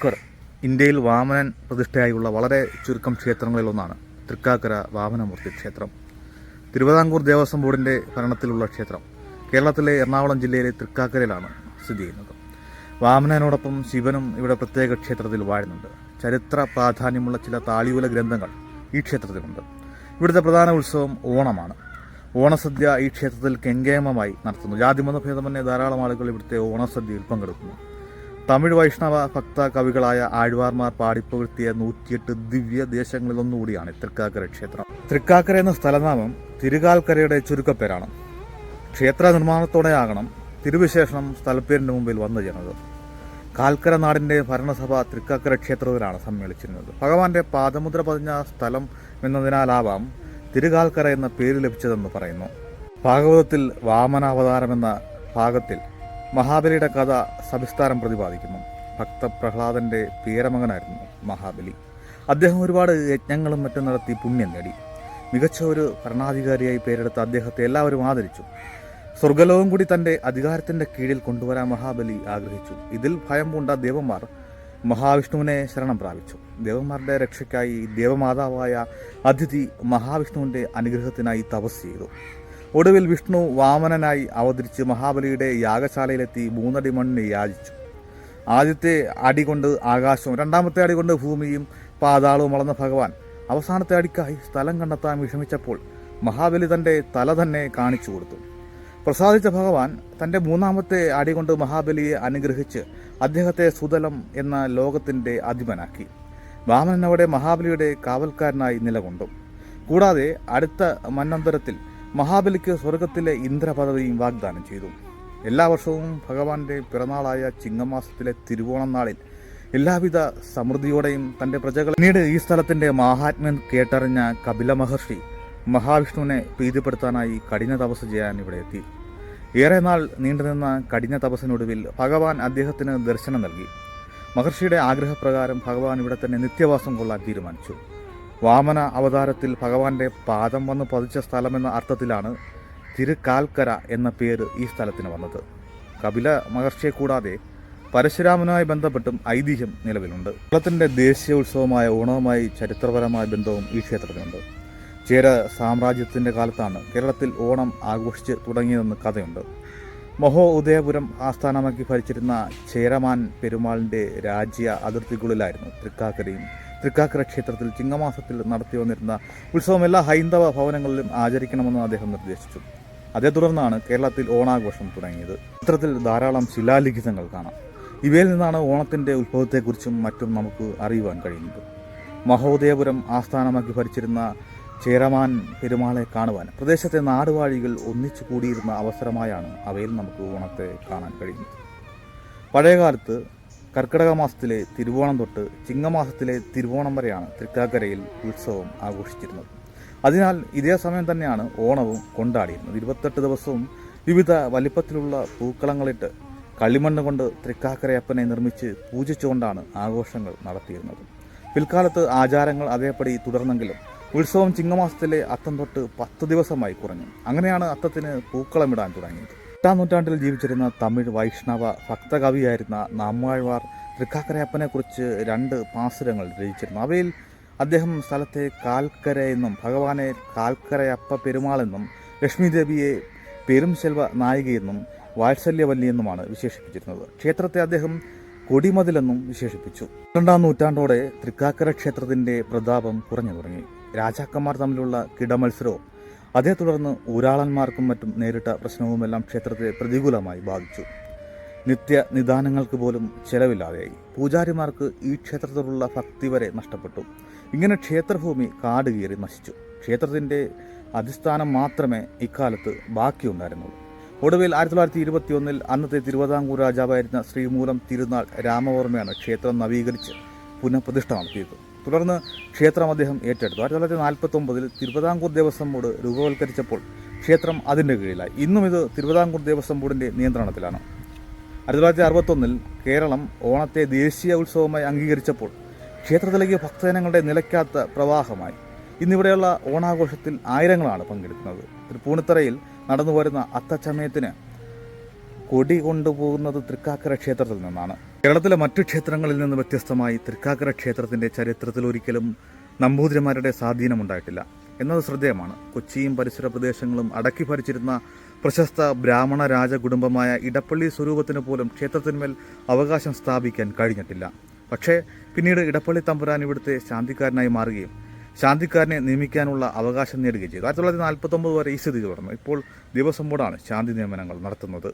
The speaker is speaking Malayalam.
നമസ്കാരം. ഇന്ത്യയിൽ വാമനൻ പ്രതിഷ്ഠയായുള്ള വളരെ ചുരുക്കം ക്ഷേത്രങ്ങളിലൊന്നാണ് തൃക്കാക്കര വാമനമൂർത്തി ക്ഷേത്രം. തിരുവിതാംകൂർ ദേവസ്വം ബോർഡിന്റെ ഭരണത്തിലുള്ള ക്ഷേത്രം കേരളത്തിലെ എറണാകുളം ജില്ലയിലെ തൃക്കാക്കരയിലാണ് സ്ഥിതി ചെയ്യുന്നത്. വാമനനോടൊപ്പം ശിവനും ഇവിടെ പ്രത്യേക ക്ഷേത്രത്തിൽ വാഴുന്നുണ്ട്. ചരിത്ര പ്രാധാന്യമുള്ള ചില താളിയുല ഗ്രന്ഥങ്ങൾ ഈ ക്ഷേത്രത്തിലുണ്ട്. ഇവിടുത്തെ പ്രധാന ഉത്സവം ഓണമാണ്. ഓണസദ്യ ഈ ക്ഷേത്രത്തിൽ കെങ്കേമമായി നടത്തുന്നു. ജാതിമത ഭേദമന്യേ ധാരാളം ആളുകൾ ഇവിടുത്തെ ഓണസദ്യയിൽ പങ്കെടുക്കുന്നു. തമിഴ് വൈഷ്ണവ ഭക്ത കവികളായ ആഴ്വാർമാർ പാടിപ്പകർത്തിയ നൂറ്റിയെട്ട് ദിവ്യ ദേശങ്ങളിലൊന്നുകൂടിയാണ് തൃക്കാക്കര ക്ഷേത്രം. തൃക്കാക്കര എന്ന സ്ഥലനാമം തിരുകാൽക്കരയുടെ ചുരുക്കപ്പേരാണ്. ക്ഷേത്ര നിർമ്മാണത്തോടെയാകണം തിരുവിശേഷണം സ്ഥലപ്പേരിന് മുമ്പിൽ വന്നു ചേർന്നത് കാൽക്കര നാടിന്റെ ഭരണസഭ തൃക്കാക്കര ക്ഷേത്രത്തിലാണ് സമ്മേളിച്ചിരുന്നത്. ഭഗവാന്റെ പാദമുദ്ര പതിഞ്ഞ സ്ഥലം എന്നതിനാലാവാം തിരുകാൽക്കര എന്ന പേര് ലഭിച്ചതെന്ന് പറയുന്നു. ഭാഗവതത്തിൽ വാമനാവതാരം എന്ന ഭാഗത്തിൽ മഹാബലിയുടെ കഥ സവിസ്താരം പ്രതിപാദിക്കുന്നു. ഭക്തപ്രഹ്ലാദന്റെ പേരമകനായിരുന്നു മഹാബലി. അദ്ദേഹം ഒരുപാട് യജ്ഞങ്ങളും മറ്റും നടത്തി പുണ്യം നേടി. മികച്ച ഒരു ഭരണാധികാരിയായി പേരെടുത്ത അദ്ദേഹത്തെ എല്ലാവരും ആദരിച്ചു. സ്വർഗലോകം കൂടി തന്റെ അധികാരത്തിന്റെ കീഴിൽ കൊണ്ടുവരാൻ മഹാബലി ആഗ്രഹിച്ചു. ഇതിൽ ഭയം പൂണ്ട ദേവന്മാർ മഹാവിഷ്ണുവിനെ ശരണം പ്രാപിച്ചു. ദേവന്മാരുടെ രക്ഷയ്ക്കായി ദേവമാതാവായ അതിഥി മഹാവിഷ്ണുവിന്റെ അനുഗ്രഹത്തിനായി തപസ് ചെയ്തു. ഒടുവിൽ വിഷ്ണു വാമനനായി അവതരിച്ച് മഹാബലിയുടെ യാഗശാലയിലെത്തി മൂന്നടി മണ്ണിനെ യാചിച്ചു. ആദ്യത്തെ അടി കൊണ്ട് ആകാശവും രണ്ടാമത്തെ അടി കൊണ്ട് ഭൂമിയും പാതാളവും വളർന്ന ഭഗവാൻ അവസാനത്തെ അടിക്കായി സ്ഥലം കണ്ടെത്താൻ വിഷമിച്ചപ്പോൾ മഹാബലി തന്റെ തല തന്നെ കാണിച്ചു കൊടുത്തു. പ്രസാദിച്ച ഭഗവാൻ തന്റെ മൂന്നാമത്തെ അടി കൊണ്ട് മഹാബലിയെ അനുഗ്രഹിച്ച് അദ്ദേഹത്തെ സുതലം എന്ന ലോകത്തിന്റെ അധിപനാക്കി. വാമനൻ അവിടെ മഹാബലിയുടെ കാവൽക്കാരനായി നിലകൊണ്ടു. കൂടാതെ അടുത്ത മന്നന്തരത്തിൽ മഹാബലിക്ക് സ്വർഗത്തിലെ ഇന്ദ്രപദവിയും വാഗ്ദാനം ചെയ്തു. എല്ലാ വർഷവും ഭഗവാന്റെ പിറന്നാളായ ചിങ്ങമാസത്തിലെ തിരുവോണം നാളിൽ എല്ലാവിധ സമൃദ്ധിയോടെയും തന്റെ പ്രജകൾ പിന്നീട് ഈ സ്ഥലത്തിന്റെ മഹാത്മൻ കേട്ടറിഞ്ഞ കപില മഹർഷി മഹാവിഷ്ണുവിനെ പ്രീതിപ്പെടുത്താനായി കഠിന തപസ് ചെയ്യാൻ ഇവിടെ എത്തി. ഏറെ നാൾ നീണ്ടുനിന്ന കഠിന തപസ്സിനൊടുവിൽ ഭഗവാൻ അദ്ദേഹത്തിന് ദർശനം നൽകി. മഹർഷിയുടെ ആഗ്രഹപ്രകാരം ഭഗവാൻ ഇവിടെ തന്നെ നിത്യവാസം കൊള്ളാൻ തീരുമാനിച്ചു. വാമന അവതാരത്തിൽ ഭഗവാന്റെ പാദം വന്ന് പതിച്ച സ്ഥലമെന്ന അർത്ഥത്തിലാണ് തിരുക്കാൽക്കര എന്ന പേര് ഈ സ്ഥലത്തിന് വന്നത്. കപില മഹർഷിയെ കൂടാതെ പരശുരാമനുമായി ബന്ധപ്പെട്ടും ഐതിഹ്യം നിലവിലുണ്ട്. കേരളത്തിന്റെ ദേശീയ ഉത്സവമായ ഓണവുമായി ചരിത്രപരമായ ബന്ധവും ഈ ക്ഷേത്രത്തിനുണ്ട്. ചേര സാമ്രാജ്യത്തിന്റെ കാലത്താണ് കേരളത്തിൽ ഓണം ആഘോഷിച്ച് തുടങ്ങിയതെന്ന് കഥയുണ്ട്. മഹോ ഉദയപുരം ആസ്ഥാനമാക്കി ഭരിച്ചിരുന്ന ചേരമാൻ പെരുമാളിന്റെ രാജ്യ അതിർത്തിക്കുള്ളിലായിരുന്നു തൃക്കാക്കരയും തൃക്കാക്കര ക്ഷേത്രത്തിൽ ചിങ്ങമാസത്തിൽ നടത്തി വന്നിരുന്ന ഉത്സവം എല്ലാ ഹൈന്ദവ ഭവനങ്ങളിലും ആചരിക്കണമെന്ന് അദ്ദേഹം നിർദ്ദേശിച്ചു. അതേ തുടർന്നാണ് കേരളത്തിൽ ഓണാഘോഷം തുടങ്ങിയത്. ചിത്രത്തിൽ ധാരാളം ശിലാലിഖിതങ്ങൾ കാണാം. ഇവയിൽ നിന്നാണ് ഓണത്തിന്റെ ഉത്ഭവത്തെക്കുറിച്ചും മറ്റും നമുക്ക് അറിയുവാൻ കഴിയുന്നത്. മഹോദയപുരം ആസ്ഥാനമാക്കി ഭരിച്ചിരുന്ന ചേരമാൻ പെരുമാളെ കാണുവാൻ പ്രദേശത്തെ നാടുവാഴികൾ ഒന്നിച്ചു കൂടിയിരുന്ന അവസരമായാണ് അവയിൽ നമുക്ക് ഓണത്തെ കാണാൻ കഴിയുന്നത്. പഴയകാലത്ത് കർക്കിടക മാസത്തിലെ തിരുവോണം തൊട്ട് ചിങ്ങമാസത്തിലെ തിരുവോണം വരെയാണ് തൃക്കാക്കരയിൽ ഉത്സവം ആഘോഷിച്ചിരുന്നത്. അതിനാൽ ഇതേ സമയം തന്നെയാണ് ഓണവും കൊണ്ടാടിയിരുന്നത്. ഇരുപത്തെട്ട് ദിവസവും വിവിധ വലിപ്പത്തിലുള്ള പൂക്കളങ്ങളിട്ട് കളിമണ്ണ് കൊണ്ട് തൃക്കാക്കരയപ്പനെ നിർമ്മിച്ച് പൂജിച്ചുകൊണ്ടാണ് ആഘോഷങ്ങൾ നടത്തിയിരുന്നത്. പിൽക്കാലത്ത് ആചാരങ്ങൾ അതേപടി തുടർന്നെങ്കിലും ഉത്സവം ചിങ്ങമാസത്തിലെ അത്തം തൊട്ട് പത്ത് ദിവസമായി കുറഞ്ഞു. അങ്ങനെയാണ് അത്തത്തിന് പൂക്കളമിടാൻ തുടങ്ങിയത്. എട്ടാം നൂറ്റാണ്ടിൽ ജീവിച്ചിരുന്ന തമിഴ് വൈഷ്ണവ ഭക്തകവിയായിരുന്ന നാമ്മാഴ്വാർ തൃക്കാക്കരയപ്പനെക്കുറിച്ച് രണ്ട് പാസുരങ്ങൾ രചിച്ചിരുന്നു. അവയിൽ അദ്ദേഹം സ്ഥലത്തെ കാൽക്കര എന്നും ഭഗവാനെ കാൽക്കരയപ്പ പെരുമാളെന്നും ലക്ഷ്മി ദേവിയെ പെരും ശെൽവ നായികയെന്നും വാത്സല്യവല്ലി എന്നുമാണ് വിശേഷിപ്പിച്ചിരുന്നത്. ക്ഷേത്രത്തെ അദ്ദേഹം കൊടിമതിലെന്നും വിശേഷിപ്പിച്ചു. രണ്ടാം നൂറ്റാണ്ടോടെ തൃക്കാക്കര ക്ഷേത്രത്തിന്റെ പ്രതാപം കുറഞ്ഞു തുടങ്ങി. രാജാക്കന്മാർ തമ്മിലുള്ള കിടമത്സരവും അതേ തുടർന്ന് ഊരാളന്മാർക്കും മറ്റും നേരിട്ട പ്രശ്നവുമെല്ലാം ക്ഷേത്രത്തെ പ്രതികൂലമായി ബാധിച്ചു. നിത്യ നിദാനങ്ങൾക്ക് പോലും ചെലവില്ലാതെയായി. പൂജാരിമാർക്ക് ഈ ക്ഷേത്രത്തോടുള്ള ഭക്തി വരെ നഷ്ടപ്പെട്ടു. ഇങ്ങനെ ക്ഷേത്രഭൂമി കാട് കീറി നശിച്ചു. ക്ഷേത്രത്തിന്റെ അടിസ്ഥാനം മാത്രമേ ഇക്കാലത്ത് ബാക്കിയുണ്ടായിരുന്നുള്ളൂ. ഒടുവിൽ ആയിരത്തി തൊള്ളായിരത്തി ഇരുപത്തി ഒന്നിൽ അന്നത്തെ തിരുവിതാംകൂർ രാജാവായിരുന്ന ശ്രീമൂലം തിരുനാൾ രാമവർമ്മയാണ് ക്ഷേത്രം നവീകരിച്ച് പുനഃപ്രതിഷ്ഠ നടത്തിയത് തുടർന്ന് ക്ഷേത്രം അദ്ദേഹം ഏറ്റെടുത്തു. ആയിരത്തി തൊള്ളായിരത്തി നാൽപ്പത്തി ഒമ്പതിൽ തിരുവിതാംകൂർ ദേവസ്വം ബോർഡ് രൂപവൽക്കരിച്ചപ്പോൾ ക്ഷേത്രം അതിന്റെ കീഴിലായി. ഇന്നും ഇത് തിരുവിതാംകൂർ ദേവസ്വം ബോർഡിന്റെ നിയന്ത്രണത്തിലാണ്. ആയിരത്തി തൊള്ളായിരത്തി അറുപത്തൊന്നിൽ കേരളം ഓണത്തെ ദേശീയ ഉത്സവമായി അംഗീകരിച്ചപ്പോൾ ക്ഷേത്രത്തിലേക്ക് ഭക്തജനങ്ങളുടെ നിലയ്ക്കാത്ത പ്രവാഹമായി. ഇന്നിവിടെയുള്ള ഓണാഘോഷത്തിൽ ആയിരങ്ങളാണ് പങ്കെടുക്കുന്നത്. തൃപ്പൂണിത്തറയിൽ നടന്നു വരുന്ന അത്തച്ചമയത്തിന് കൊടി കൊണ്ടുപോകുന്നത് തൃക്കാക്കര ക്ഷേത്രത്തിൽ നിന്നാണ്. കേരളത്തിലെ മറ്റു ക്ഷേത്രങ്ങളിൽ നിന്ന് വ്യത്യസ്തമായി തൃക്കാക്കര ക്ഷേത്രത്തിന്റെ ചരിത്രത്തിൽ ഒരിക്കലും നമ്പൂതിരിമാരുടെ സ്വാധീനമുണ്ടായിട്ടില്ല എന്നത് ശ്രദ്ധേയമാണ്. കൊച്ചിയും പരിസര പ്രദേശങ്ങളും അടക്കി ഭരിച്ചിരുന്ന പ്രശസ്ത ബ്രാഹ്മണ രാജകുടുംബമായ ഇടപ്പള്ളി സ്വരൂപത്തിന് പോലും ക്ഷേത്രത്തിന്മേൽ അവകാശം സ്ഥാപിക്കാൻ കഴിഞ്ഞിട്ടില്ല. പക്ഷേ പിന്നീട് ഇടപ്പള്ളി തമ്പുരാൻ ഇവിടുത്തെ ശാന്തിക്കാരനായി മാറുകയും ശാന്തിക്കാരനെ നിയമിക്കാനുള്ള അവകാശം നേടുകയും ചെയ്തു. ആയിരത്തി തൊള്ളായിരത്തി നാൽപ്പത്തൊമ്പത് വരെ ഈ സ്ഥിതി തുടർന്നു. ഇപ്പോൾ ദിവസം കൂടാണ് ശാന്തി നിയമനങ്ങൾ നടത്തുന്നത്.